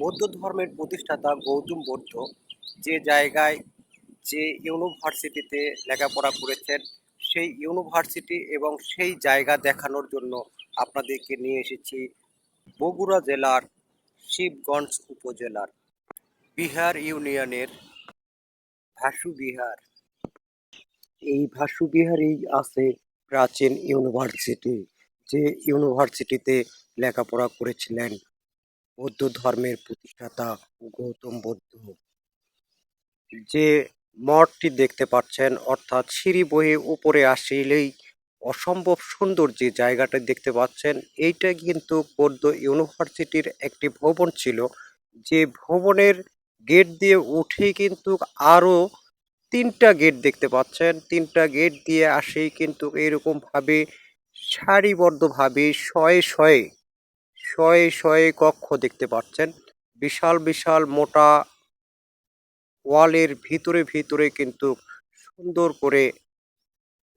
বৌদ্ধ ধর্মের প্রতিষ্ঠাতা গৌতম বৌদ্ধ যে জায়গায় যে ইউনিভার্সিটিতে লেখাপড়া করেছেন, সেই ইউনিভার্সিটি এবং সেই জায়গা দেখানোর জন্য আপনাদেরকে নিয়ে এসেছি বগুড়া জেলার শিবগঞ্জ উপজেলার বিহার ইউনিয়নের ভাসু বিহার। এই ভাসু বিহারেই আছে প্রাচীন ইউনিভার্সিটি, যে ইউনিভার্সিটিতে লেখাপড়া করেছিলেন বৌদ্ধ ধর্মের প্রতিষ্ঠাতা গৌতম বুদ্ধ। যে মঠটি দেখতে পাচ্ছেন, অর্থাৎ সিঁড়ি বয়ে উপরে আসলেই অসম্ভব সুন্দর যে জায়গাটা দেখতে পাচ্ছেন, এইটা কিন্তু বৌদ্ধ ইউনিভার্সিটির একটি ভবন ছিল। যে ভবনের গেট দিয়ে উঠেই কিন্তু আরও তিনটা গেট দেখতে পাচ্ছেন। তিনটা গেট দিয়ে আসেই কিন্তু এরকমভাবে সারিবদ্ধভাবে শয়ে শয়ে শয়ে শয়ে কক্ষ দেখতে পাচ্ছেন। বিশাল বিশাল মোটা ওয়ালের ভিতরে ভিতরে কিন্তু সুন্দর করে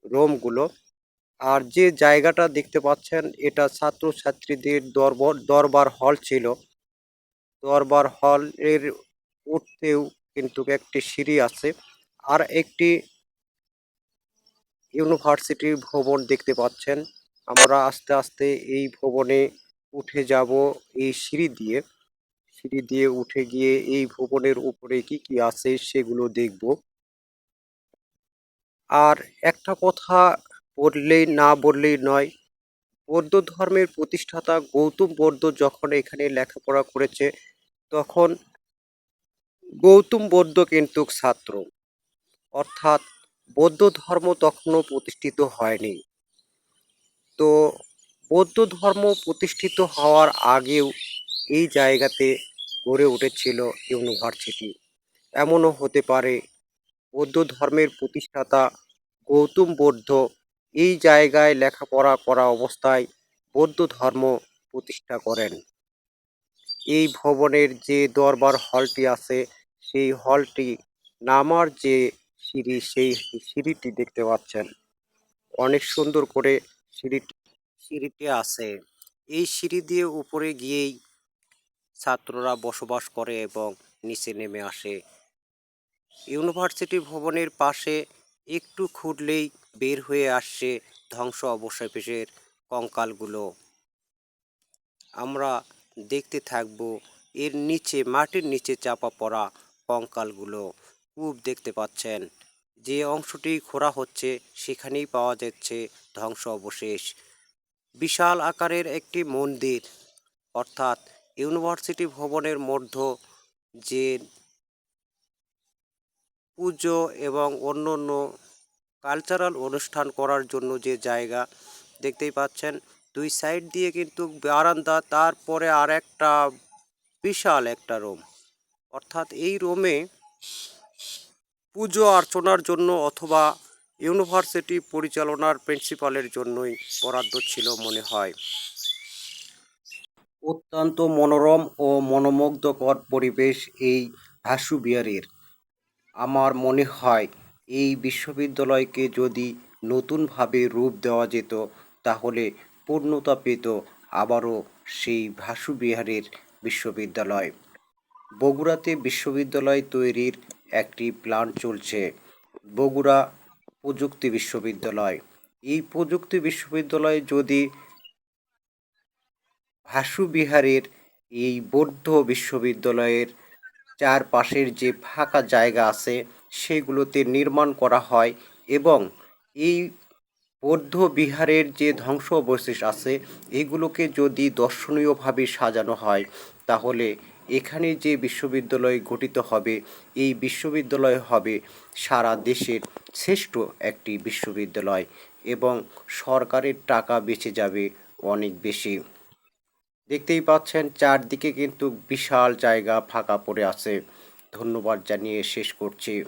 রুমগুলো। আর যে জায়গাটা দেখতে পাচ্ছেন, এটা ছাত্রছাত্রীদের দরবার দরবার হল ছিল। দরবার হলের উঠতেও কিন্তু একটি সিঁড়ি আছে আর একটি ইউনিভার্সিটির ভবন দেখতে পাচ্ছেন। আমরা আস্তে আস্তে এই ভবনে উঠে যাব এই সিঁড়ি দিয়ে। সিঁড়ি দিয়ে উঠে গিয়ে এই ভবনের উপরে কি কি আছে সেগুলো দেখব। আর একটা কথা বললেই না বললেই নয়, বৌদ্ধ ধর্মের প্রতিষ্ঠাতা গৌতম বৌদ্ধ যখন এখানে লেখাপড়া করেছে, তখন গৌতম বৌদ্ধ কিন্তু ছাত্র। অর্থাৎ বৌদ্ধ ধর্ম তখনও প্রতিষ্ঠিত হয়নি। তো বৌদ্ধ ধর্ম প্রতিষ্ঠিত হওয়ার আগেও এই জায়গাতে গড়ে উঠেছিল ইউনিভার্সিটি। এমনও হতে পারে, বৌদ্ধ ধর্মের প্রতিষ্ঠাতা গৌতম বৌদ্ধ এই জায়গায় লেখাপড়া করা অবস্থায় বৌদ্ধ ধর্ম প্রতিষ্ঠা করেন। এই ভবনের যে দরবার হলটি আছে, সেই হলটি নামার যে সিঁড়ি, সেই সিঁড়িটি দেখতে পাচ্ছেন। অনেক সুন্দর করে সিঁড়িটি সিঁড়িটি আছে। এই সিঁড়ি দিয়ে উপরে গিয়েই ছাত্ররা বসবাস করে এবং নিচে নেমে আসে। ইউনিভার্সিটি ভবনের পাশে একটু খুঁড়লেই বের হয়ে আসছে ধ্বংস অবশেষের কঙ্কালগুলো। আমরা দেখতে থাকব এর নিচে, মাটির নিচে চাপা পড়া কঙ্কালগুলো। কূপ দেখতে পাচ্ছেন, যে অংশটি খোঁড়া হচ্ছে সেখানেই পাওয়া যাচ্ছে ধ্বংস অবশেষ। বিশাল আকারের একটি মন্দির, অর্থাৎ ইউনিভার্সিটি ভবনের মধ্য যে পুজো এবং অন্য অন্য কালচারাল অনুষ্ঠান করার জন্য যে জায়গা, দেখতেই পাচ্ছেন। দুই সাইড দিয়ে কিন্তু বারান্দা, তারপরে আর একটা বিশাল একটা রুম। অর্থাৎ এই রুমে পুজো অর্চনার জন্য অথবা ইউনিভার্সিটি পরিচালনার প্রিন্সিপালের জন্যই বরাদ্দ ছিল মনে হয়। অত্যন্ত মনোরম ও মনোমুগ্ধকর পরিবেশ এই ভাসু বিহারের আমার মনে হয় এই বিশ্ববিদ্যালয়কে যদি নতুনভাবে রূপ দেওয়া যেত, তাহলে পূর্ণতা পেত আবারও সেই ভাসু বিহারের বিশ্ববিদ্যালয়। বগুড়াতে বিশ্ববিদ্যালয় তৈরির একটি প্ল্যান চলছে। বগুড়া প্রযুক্তি বিশ্ববিদ্যালয়। এই প্রযুক্তি বিশ্ববিদ্যালয় যদি ভাসু বিহারের এই বৌদ্ধ বিশ্ববিদ্যালয়ের চারপাশের যে ফাঁকা জায়গা আছে, সেগুলোতে নির্মাণ করা হয় এবং এই বৌদ্ধ বিহারের যে ধ্বংস অবশেষ আছে, এগুলোকে যদি দর্শনীয়ভাবে সাজানো হয়, তাহলে এখানে যে বিশ্ববিদ্যালয় গঠিত হবে, এই বিশ্ববিদ্যালয় হবে সারা দেশের শ্রেষ্ঠ একটি বিশ্ববিদ্যালয় এবং সরকারের টাকা বেঁচে যাবে অনেক বেশি। দেখতেই পাচ্ছেন, চারদিকে কিন্তু বিশাল জায়গা ফাঁকা পড়ে আছে। ধন্যবাদ জানিয়ে শেষ করছি।